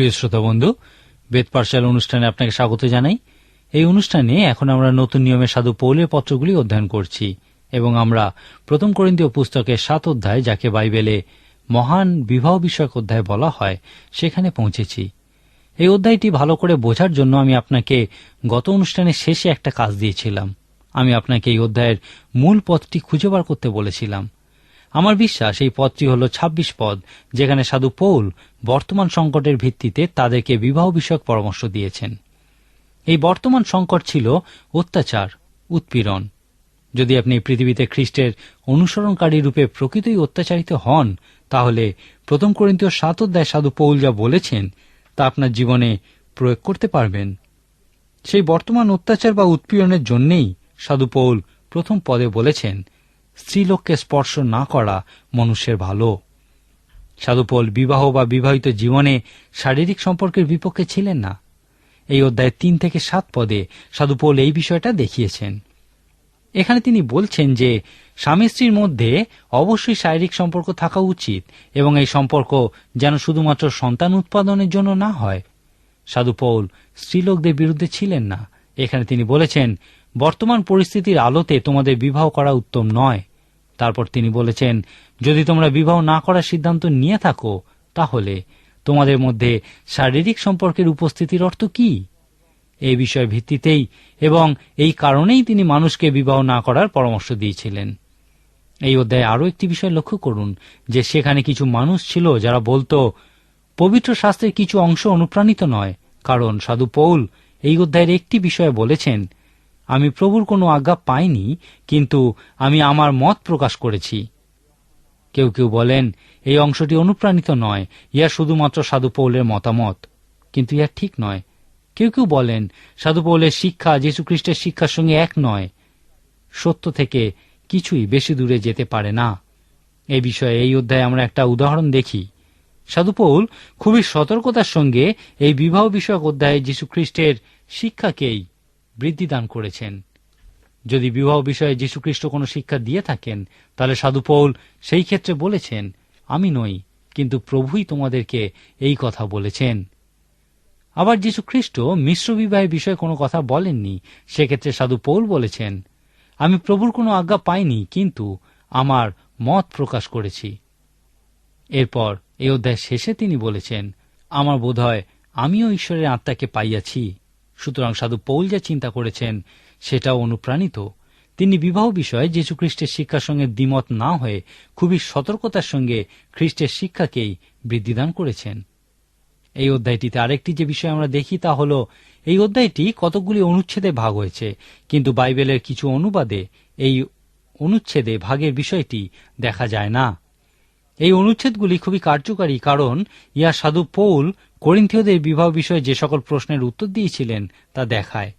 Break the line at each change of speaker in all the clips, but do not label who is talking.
প্রিয় শ্রোতা বন্ধু, বেদ পাঠশালা অনুষ্ঠানে আপনাকে স্বাগত জানাই। এই অনুষ্ঠানে এখন আমরা নতুন নিয়মে সাধু পৌলের পত্রগুলি অধ্যয়ন করছি এবং আমরা প্রথম করিন্তীয় পুস্তকের সাত অধ্যায়, যাকে বাইবেলে মহান বিবাহ বিষয়ক অধ্যায় বলা হয়, সেখানে পৌঁছেছি। এই অধ্যায়টি ভালো করে বোঝার জন্য আমি আপনাকে গত অনুষ্ঠানের শেষে একটা কাজ দিয়েছিলাম। আমি আপনাকে এই অধ্যায়ের মূল পথটি খুঁজে বার করতে বলেছিলাম। আমার বিশ্বাস এই পদটি হল ২৬ পদ, যেখানে সাধু পৌল বর্তমান সংকটের ভিত্তিতে তাদেরকে বিবাহ বিষয়ক পরামর্শ দিয়েছেন। এই বর্তমান সংকট ছিল অত্যাচার, উৎপীড়ন। যদি আপনি পৃথিবীতে খ্রিস্টের অনুসরণকারী রূপে প্রকৃতই অত্যাচারিত হন, তাহলে প্রথম করিন্তীয় সাত সাধু পৌল যা বলেছেন, তা আপনার জীবনে প্রয়োগ করতে পারবেন। সেই বর্তমান অত্যাচার বা উৎপীড়নের জন্যেই সাধু পৌল প্রথম পদে বলেছেন স্ত্রীলোককে স্পর্শ না করা মনুষ্যের ভালো। সাধুপোল বিবাহ বা বিবাহিত জীবনে শারীরিক সম্পর্কের বিপক্ষে ছিলেন না। এই অধ্যায় তিন থেকে সাত পদে সাধুপোল এই বিষয়টা দেখিয়েছেন। এখানে তিনি বলছেন যে, স্বামী স্ত্রীর মধ্যে অবশ্যই শারীরিক সম্পর্ক থাকা উচিত এবং এই সম্পর্ক যেন শুধুমাত্র সন্তান উৎপাদনের জন্য না হয়। সাধু পৌল স্ত্রীলোকদের বিরুদ্ধে ছিলেন না। এখানে তিনি বলেছেন বর্তমান পরিস্থিতির আলোতে তোমাদের বিবাহ করা উত্তম নয়। তারপর তিনি বলেছেন, যদি তোমরা বিবাহ না করার সিদ্ধান্ত নিয়ে থাকো, তাহলে তোমাদের মধ্যে শারীরিক সম্পর্কের উপস্থিতির অর্থ কি? এই বিষয় ভিত্তিতেই এবং এই কারণেই তিনি মানুষকে বিবাহ না করার পরামর্শ দিয়েছিলেন। এই অধ্যায়ে আরও একটি বিষয় লক্ষ্য করুন, যে সেখানে কিছু মানুষ ছিল যারা বলতো, পবিত্র শাস্ত্রের কিছু অংশ অনুপ্রাণিত নয়। কারণ সাধু পৌল এই অধ্যায়ের একটি বিষয়ে বলেছেন আমি প্রভুর কোনো আজ্ঞা পাইনি, কিন্তু আমি আমার মত প্রকাশ করেছি। কেউ কেউ বলেন, এই অংশটি অনুপ্রাণিত নয় ইয়া শুধুমাত্র সাধু পৌলের মতামত, কিন্তু ইয়া ঠিক নয়। কেউ কেউ বলেন, সাধু পৌলের শিক্ষা যীশুখ্রিস্টের শিক্ষার সঙ্গে এক নয়। সত্য থেকে কিছুই বেশি দূরে যেতে পারে না। এ বিষয়ে এই অধ্যায়ে আমরা একটা উদাহরণ দেখি। সাধুপৌল খুবই সতর্কতার সঙ্গে এই বিবাহ বিষয়ক অধ্যায়ে যীশুখ্রিস্টের শিক্ষাকেই বৃদ্ধি দান করেছেন। যদি বিবাহ বিষয়ে যীশুখ্রিস্ট কোনো শিক্ষা দিয়ে থাকেন, তাহলে সাধু পৌল সেই ক্ষেত্রে বলেছেন, আমি নই, কিন্তু প্রভুই তোমাদেরকে এই কথা বলেছেন। আবার যীশুখ্রিস্ট মিশ্র বিবাহের বিষয়ে কোনো কথা বলেননি। সেক্ষেত্রে সাধু পৌল বলেছেন, আমি প্রভুর কোনো আজ্ঞা পাইনি, কিন্তু আমার মত প্রকাশ করেছি। এরপর এই অধ্যায় শেষে তিনি বলেছেন, আমার বোধ হয় আমিও ঈশ্বরের আত্মাকে পাইয়াছি। সুতরাং সাধু পৌল যা চিন্তা করেছেন সেটাও অনুপ্রাণিত। তিনি বিবাহ বিষয়ে যীশু খ্রিস্টের শিক্ষার সঙ্গে দ্বিমত না হয়ে খুবই সতর্কতার সঙ্গে খ্রিস্টের শিক্ষাকেই বৃদ্ধিদান করেছেন। এই অধ্যায়টিতে আরেকটি যে বিষয় আমরা দেখি তা হল, এই অধ্যায়টি কতকগুলি অনুচ্ছেদে ভাগ হয়েছে, কিন্তু বাইবেলের কিছু অনুবাদে এই অনুচ্ছেদে ভাগের বিষয়টি দেখা যায় না। এই অনুচ্ছেদগুলি খুবই কার্যকারী কারণ ইয়া সাধু পৌল করিন্থীয়দের বিবাহ বিষয়ে যে সকল প্রশ্নের উত্তর দিয়েছিলেন তা দেখায়।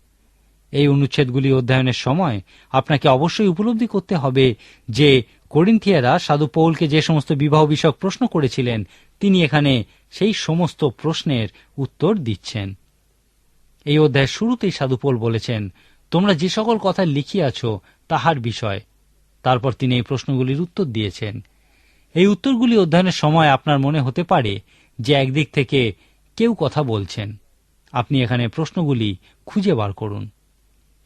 এই অনুচ্ছেদগুলি অধ্যয়নের সময় আপনাকে অবশ্যই উপলব্ধি করতে হবে যে করিন্থিয়ারা সাধু পৌলকে যে সমস্ত বিবাহ বিষয়ক প্রশ্ন করেছিলেন, তিনি এখানে সেই সমস্ত প্রশ্নের উত্তর দিচ্ছেন। এই অধ্যায়ের শুরুতেই সাধু পৌল বলেছেন, তোমরা যে সকল কথা লিখিয়াছ তাহার বিষয়। তারপর তিনি এই প্রশ্নগুলির উত্তর দিয়েছেন। এই উত্তরগুলি অধ্যয়নের সময় আপনার মনে হতে পারে যে একদিক থেকে কেউ কথা বলছেন। আপনি এখানে প্রশ্নগুলি খুঁজে বার করুন।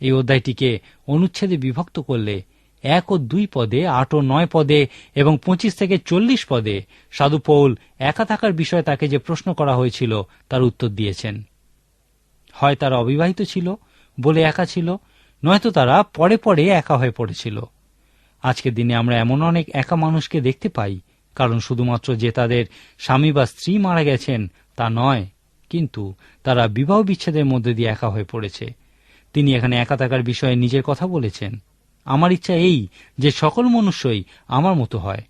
এই অধ্যায়টিকে অনুচ্ছেদে বিভক্ত করলে এক ও দুই পদে, আট ও নয় পদে এবং পঁচিশ থেকে চল্লিশ পদে সাধু পৌল একা থাকার বিষয়ে তাকে যে প্রশ্ন করা হয়েছিল তার উত্তর দিয়েছেন। হয় তারা অবিবাহিত ছিল, বলে একা ছিল, নয়তো তারা পরে পরে একা হয়ে পড়েছিল। আজকের দিনে আমরা এমন অনেক একা মানুষকে দেখতে পাই, কারণ শুধুমাত্র যে তাদের স্বামী বা স্ত্রী মারা গেছেন তা নয়, কিন্তু তারা বিবাহ বিচ্ছেদের মধ্যে দিয়ে একা হয়ে পড়েছে। তিনি এখানে একা থাকার বিষয়ে নিজের কথা বলেছেন। আমার ইচ্ছা এই যে সকল মনুষ্যই আমার মতো হয়।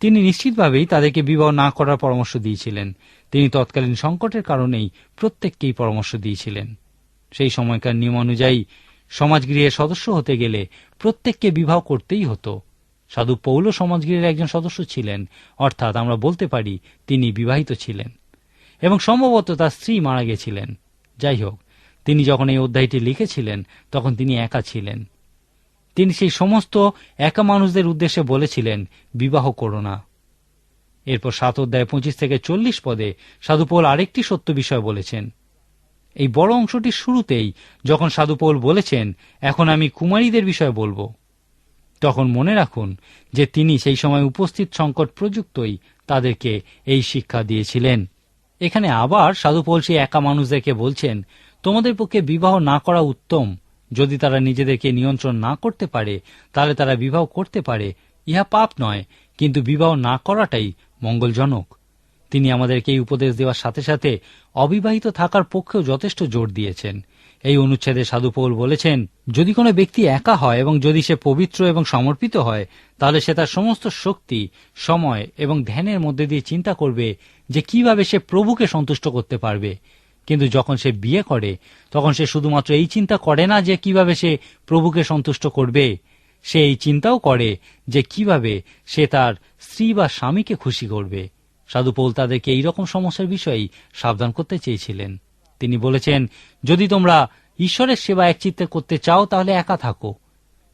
তিনি নিশ্চিতভাবেই তাদেরকে বিবাহ না করার পরামর্শ দিয়েছিলেন। তিনি তৎকালীন সংকটের কারণেই প্রত্যেককেই পরামর্শ দিয়েছিলেন। সেই সময়কার নিয়ম অনুযায়ী সমাজগৃহের সদস্য হতে গেলে প্রত্যেককে বিবাহ করতেই হতো। সাধু পৌল সমাজগৃহের একজন সদস্য ছিলেন, অর্থাৎ আমরা বলতে পারি তিনি বিবাহিত ছিলেন। এবং সম্ভবত তার স্ত্রী মারা গেছিলেন। যাই হোক, তিনি যখন এই অধ্যায়টি লিখেছিলেন, তখন তিনি একা ছিলেন। তিনি সেই সমস্ত একা মানুষদের উদ্দেশ্যে বলেছিলেন, বিবাহ করো না। এরপর সাত অধ্যায় পঁচিশ থেকে চল্লিশ পদে সাধুপৌল আরেকটি সত্য বিষয় বলেছেন। এই বড় অংশটির শুরুতেই যখন সাধুপৌল বলেছেন, এখন আমি কুমারীদের বিষয়ে বলব। তখন মনে রাখুন যে তিনি সেই সময় উপস্থিত সংকট প্রযুক্তই তাদেরকে এই শিক্ষা দিয়েছিলেন। এখানে আবার সাধুপৌল সেই একা মানুষদেরকে বলছেন, তোমাদের পক্ষে বিবাহ না করা উত্তম। যদি তারা নিজেদেরকে নিয়ন্ত্রণ না করতে পারে, তাহলে তারা বিবাহ করতে পারে। ইহা পাপ নয়, কিন্তু বিবাহ না করাটাই মঙ্গলজনক। তিনি আমাদেরকে এই উপদেশ দেওয়ার সাথে সাথে অবিবাহিত থাকার পক্ষেও যথেষ্ট জোর দিয়েছেন। এই অনুচ্ছেদে সাধুপৌল বলেছেন, যদি কোনো ব্যক্তি একা হয় এবং যদি সে পবিত্র এবং সমর্পিত হয়, তাহলে সে তার সমস্ত শক্তি, সময় এবং ধ্যানের মধ্যে দিয়ে চিন্তা করবে যে কীভাবে সে প্রভুকে সন্তুষ্ট করতে পারবে। কিন্তু যখন সে বিয়ে করে, তখন সে শুধুমাত্র এই চিন্তা করে না যে কীভাবে সে প্রভুকে সন্তুষ্ট করবে। সে এই চিন্তাও করে যে কীভাবে সে তার স্ত্রী বা স্বামীকে খুশি করবে। সাধুপৌল তাদেরকে এইরকম সমস্যার বিষয়েই সাবধান করতে চেয়েছিলেন। তিনি বলেছেন, যদি তোমরা ঈশ্বরের সেবা একচিত্তে করতে চাও, তাহলে একা থাকো।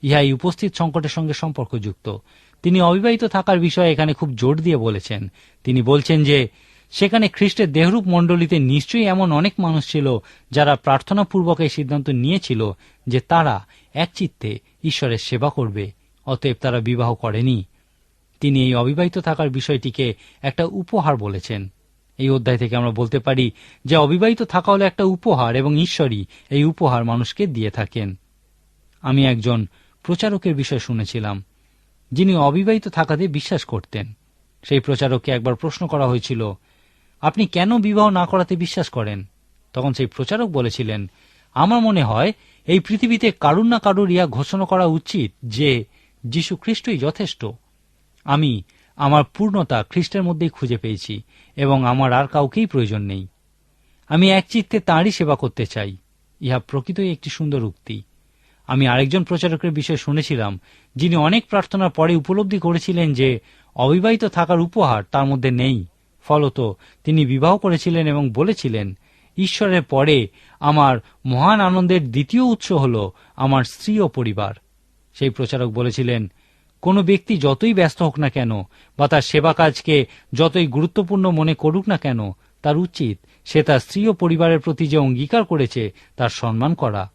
ইহাই উপস্থিত সংকটের সঙ্গে সম্পর্কযুক্ত। তিনি অবিবাহিত থাকার বিষয়ে এখানে খুব জোর দিয়ে বলেছেন। তিনি বলছেন যে, সেখানে খ্রিস্টের দেহরূপ মণ্ডলীতে নিশ্চয়ই এমন অনেক মানুষ ছিল যারা প্রার্থনাপূর্বক এই সিদ্ধান্ত নিয়েছিল যে তারা একচিত্তে ঈশ্বরের সেবা করবে, অতএব তারা বিবাহ করেনি। তিনি এই অবিবাহিত থাকার বিষয়টিকে একটা উপহার বলেছেন। এই অধ্যায় থেকে আমরা বলতে পারি যে অবিবাহিত থাকা হলো একটা উপহার এবং ঈশ্বরই এই উপহার মানুষকে দিয়ে থাকেন। আমি একজন প্রচারকের বিষয় শুনেছিলাম, যিনি অবিবাহিত থাকাতে বিশ্বাস করতেন। সেই প্রচারককে একবার প্রশ্ন করা হয়েছিল, আপনি কেন বিবাহ না করাতে বিশ্বাস করেন? তখন সেই প্রচারক বলেছিলেন, আমার মনে হয় এই পৃথিবীতে কারুর না কারুর ইয়া ঘোষণা করা উচিত যে, যীশু খ্রিস্টই যথেষ্ট। আমি আমার পূর্ণতা খ্রিস্টের মধ্যেই খুঁজে পেয়েছি এবং আমার আর কাউকেই প্রয়োজন নেই। আমি একচিত্তে তাঁরই সেবা করতে চাই। ইহা প্রকৃতই একটি সুন্দর উক্তি। আমি আরেকজন প্রচারকের বিষয়ে শুনেছিলাম, যিনি অনেক প্রার্থনার পরে উপলব্ধি করেছিলেন যে অবিবাহিত থাকার উপহার তার মধ্যে নেই। ফলত তিনি বিবাহ করেছিলেন এবং বলেছিলেন, ঈশ্বরের পরে আমার মহান আনন্দের দ্বিতীয় উৎস হল আমার স্ত্রী ও পরিবার। সেই প্রচারক বলেছিলেন কোনো ব্যক্তি যতই ব্যস্ত হোক না কেন বা তার সেবা কাজকে যতই গুরুত্বপূর্ণ মনে করুক না কেন, তার উচিত সে তার স্ত্রী ও পরিবারের প্রতি যে অঙ্গীকার করেছে, তার সম্মান করা।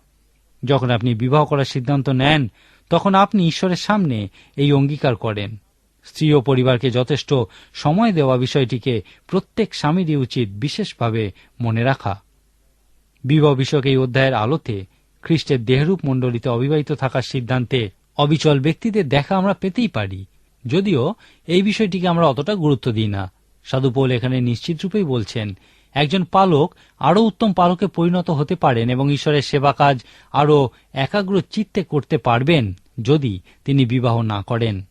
যখন আপনি বিবাহ করার সিদ্ধান্ত নেন, তখন আপনি ঈশ্বরের সামনে এই অঙ্গীকার করেন। স্ত্রী ও পরিবারকে যথেষ্ট সময় দেওয়া বিষয়টিকে প্রত্যেক স্বামীরই উচিত বিশেষভাবে মনে রাখা। বিবাহ বিষয়ক এই অধ্যায়ের আলোতে খ্রিস্টের দেহরূপ মণ্ডলীতে অবিবাহিত থাকার সিদ্ধান্তে অবিচল ব্যক্তিদের দেখা আমরা পেতেই পারি। যদিও এই বিষয়টিকে আমরা অতটা গুরুত্ব দিই না। সাধুপৌল এখানে নিশ্চিত রূপেই বলছেন, একজন পালক আরও উত্তম পালকে পরিণত হতে পারেন এবং ঈশ্বরের সেবা কাজ আরও একাগ্র চিত্তে করতে পারবেন যদি তিনি বিবাহ না করেন।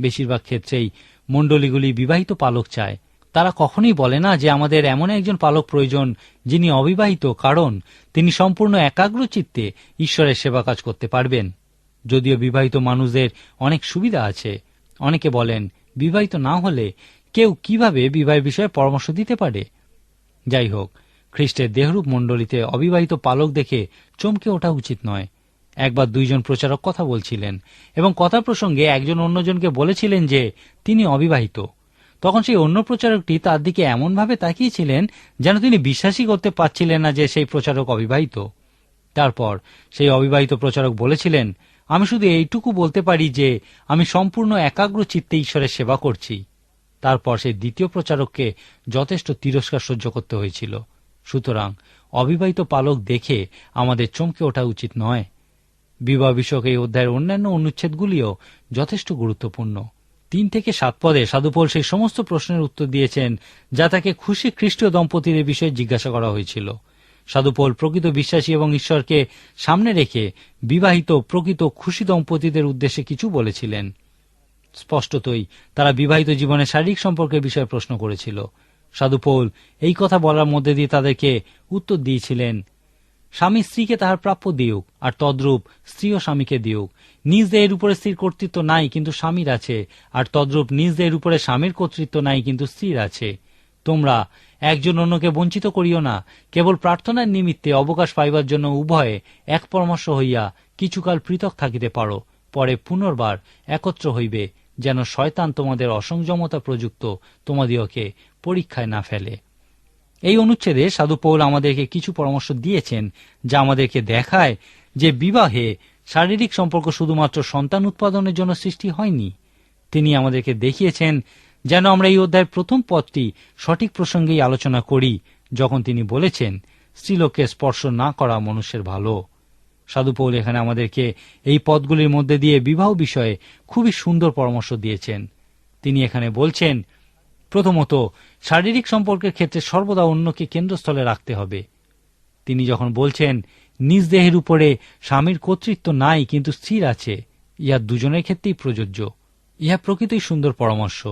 বেশিরভাগ ক্ষেত্রেই মণ্ডলীগুলি বিবাহিত পালক চায়। তারা কখনোই বলে না যে আমাদের এমন একজন পালক প্রয়োজন যিনি অবিবাহিত, কারণ তিনি সম্পূর্ণ একাগ্র চিত্তে ঈশ্বরের সেবা কাজ করতে পারবেন। যদিও বিবাহিত মানুষদের অনেক সুবিধা আছে। অনেকে বলেন, বিবাহিত না হলে কেউ কীভাবে বিবাহের বিষয়ে পরামর্শ দিতে পারে? যাই হোক, খ্রিস্টের দেহরূপ মণ্ডলীতে অবিবাহিত পালক দেখে চমকে ওঠা উচিত নয়। একবার দুইজন প্রচারক কথা বলছিলেন এবং কথা প্রসঙ্গে একজন অন্যজনকে বলেছিলেন যে তিনি অবিবাহিত। তখন সেই অন্য প্রচারকটি তার দিকে এমনভাবে তাকিয়েছিলেন যেন তিনি বিশ্বাসই করতে পারছিলেন না যে সেই প্রচারক অবিবাহিত। তারপর সেই অবিবাহিত প্রচারক বলেছিলেন আমি শুধু এইটুকু বলতে পারি যে, আমি সম্পূর্ণ একাগ্র চিত্তে ঈশ্বরের সেবা করছি। তারপর সেই দ্বিতীয় প্রচারককে যথেষ্ট তিরস্কার সহ্য করতে হয়েছিল। সুতরাং অবিবাহিত পালক দেখে আমাদের চমকে ওঠা উচিত নয়। বিবাহ বিষয়ক এই অধ্যায়ের অন্যান্য অনুচ্ছেদগুলিও যথেষ্ট গুরুত্বপূর্ণ। তিন থেকে সাত পদে সাধুপোল সেই সমস্ত প্রশ্নের উত্তর দিয়েছেন যা তাকে খুশি খ্রিস্টীয় দম্পতিদের বিষয়ে জিজ্ঞাসা করা হয়েছিল। সাধুপোল প্রকৃত বিশ্বাসী এবং ঈশ্বরকে সামনে রেখে বিবাহিত প্রকৃত খুশি দম্পতিদের উদ্দেশ্যে কিছু বলেছিলেন। স্পষ্টতই তারা বিবাহিত জীবনে শারীরিক সম্পর্কের বিষয়ে প্রশ্ন করেছিল। সাধুপৌল এই কথা বলার মধ্যে দিয়ে তাদেরকে উত্তর দিয়েছিলেন, স্বামী স্ত্রীকে তাহার প্রাপ্য দিউক আর তদ্রূপ স্ত্রীও স্বামীকে দিউক নিজ দেহের উপরে স্ত্রীর কর্তৃত্ব নাই, কিন্তু স্বামীর আছে, আর তদ্রূপ নিজ দেহের উপরে স্বামীর কর্তৃত্ব নাই, কিন্তু স্ত্রীর আছে। তোমরা একজন অন্যকে বঞ্চিত করিও না। কেবল প্রার্থনার নিমিত্তে অবকাশ পাইবার জন্য উভয়ে এক পরামর্শ হইয়া কিছুকাল পৃথক থাকিতে পারো, পরে পুনর্বার একত্র হইবে, যেন শয়তান তোমাদের অসংযমতা প্রযুক্ত তোমাদিওকে পরীক্ষায় না ফেলে। এই অনুচ্ছেদে সাধু পৌল আমাদেরকে কিছু পরামর্শ দিয়েছেন, যা আমাদেরকে দেখায় যে বিবাহে শারীরিক সম্পর্ক শুধুমাত্র সন্তান উৎপাদনের জন্য সৃষ্টি হয়নি। তিনি আমাদেরকে দেখিয়েছেন যেন আমরা এই অধ্যায়ের প্রথম পদটি সঠিক প্রসঙ্গেই আলোচনা করি, যখন তিনি বলেছেন, স্ত্রীলোককে স্পর্শ না করা মনুষ্যের ভালো। সাধুপৌল এখানে আমাদেরকে এই পদগুলির মধ্যে দিয়ে বিবাহ বিষয়ে খুবই সুন্দর পরামর্শ দিয়েছেন। তিনি এখানে বলছেন, প্রথমত, শারীরিক সম্পর্কের ক্ষেত্রে সর্বদা অন্যকে কেন্দ্রস্থলে রাখতে হবে। তিনি যখন বলছেন, নিজ দেহের উপরে স্বামীর কর্তৃত্ব নাই, কিন্তু স্থির আছে, ইহা দুজনের ক্ষেত্রেই প্রযোজ্য। ইহা প্রকৃতই সুন্দর পরামর্শ।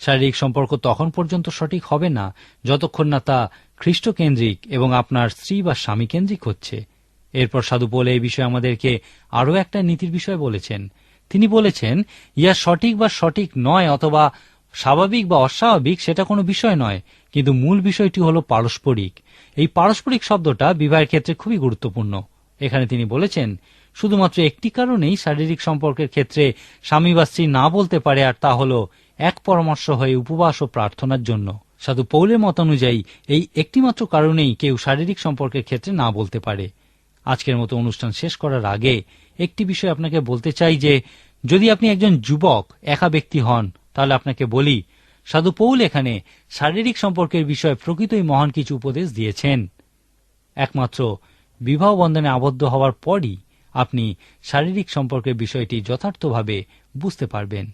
শারীরিক সম্পর্ক তখন পর্যন্ত সঠিক হবে না, যতক্ষণ না তা খ্রিস্টকেন্দ্রিক এবং আপনার স্ত্রী বা স্বামী কেন্দ্রিক হচ্ছে। এরপর সাধু বলে এই বিষয়ে আমাদেরকে আরও একটা নীতির বিষয় বলেছেন। তিনি বলেছেন, ইহা সঠিক বা সঠিক নয় অথবা স্বাভাবিক বা অস্বাভাবিক সেটা কোনো বিষয় নয়, কিন্তু মূল বিষয়টি হল পারস্পরিক। এই পারস্পরিক শব্দটা বিবাহের ক্ষেত্রে খুবই গুরুত্বপূর্ণ। এখানে তিনি বলেছেন, শুধুমাত্র একটি কারণেই শারীরিক সম্পর্কের ক্ষেত্রে স্বামী বা স্ত্রী না বলতে পারে আর তা হল এক পরামর্শ হয়ে উপবাস ও প্রার্থনার জন্য। সাধু পৌলের মত অনুযায়ী, এই একটিমাত্র কারণেই কেউ শারীরিক সম্পর্কের ক্ষেত্রে না বলতে পারে। আজকের মতো অনুষ্ঠান শেষ করার আগে একটি বিষয় আপনাকে বলতে চাই যে, যদি আপনি একজন যুবক, একা ব্যক্তি হন, তাহলে আপনাকে বলি, সাধু পৌল এখানে শারীরিক সম্পর্কের বিষয়ে প্রকৃতই মহান কিছু উপদেশ দিয়েছেন। একমাত্র বিবাহ বন্ধনে আবদ্ধ হওয়ার পরই আপনি শারীরিক সম্পর্কের বিষয়টি যথার্থভাবে বুঝতে পারবেন।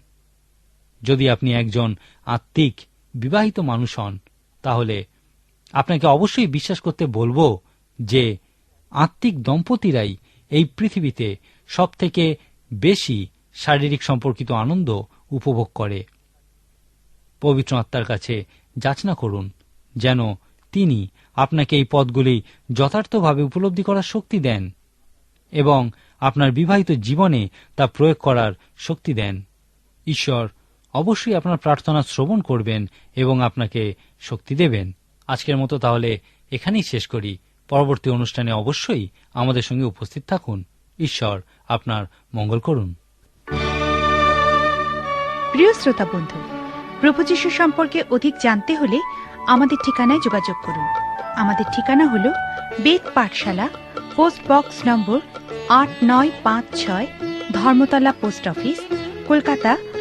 যদি আপনি একজন আত্মিক, বিবাহিত মানুষ হন, তাহলে আপনাকে অবশ্যই বিশ্বাস করতে বলব যে আত্মিক দম্পতিরাই এই পৃথিবীতে সবথেকে বেশি শারীরিক সম্পর্কিত আনন্দ উপভোগ করে। পবিত্র আত্মার কাছে যাচনা করুন যেন তিনি আপনাকে এই পদগুলি যথার্থভাবে উপলব্ধি করার শক্তি দেন এবং আপনার বিবাহিত জীবনে তা প্রয়োগ করার শক্তি দেন। ঈশ্বর অবশ্যই আপনার প্রার্থনা শ্রবণ করবেন এবং আপনাকে শক্তি দেবেন। আজকের মতো তাহলে এখানেই শেষ করি। পরবর্তী অনুষ্ঠানে অবশ্যই আমাদের সঙ্গে উপস্থিত থাকুন। ঈশ্বর আপনার মঙ্গল করুন।
প্রিয় শ্রোতা বন্ধু, প্রভু যীশু সম্পর্কে অধিক জানতে হলে আমাদের ঠিকানায় যোগাযোগ করুন। আমাদের ঠিকানা হল বেদ পাঠশালা, পোস্ট বক্স নম্বর আট নয় পাঁচ ছয়, ধর্মতলা পোস্ট অফিস, কলকাতা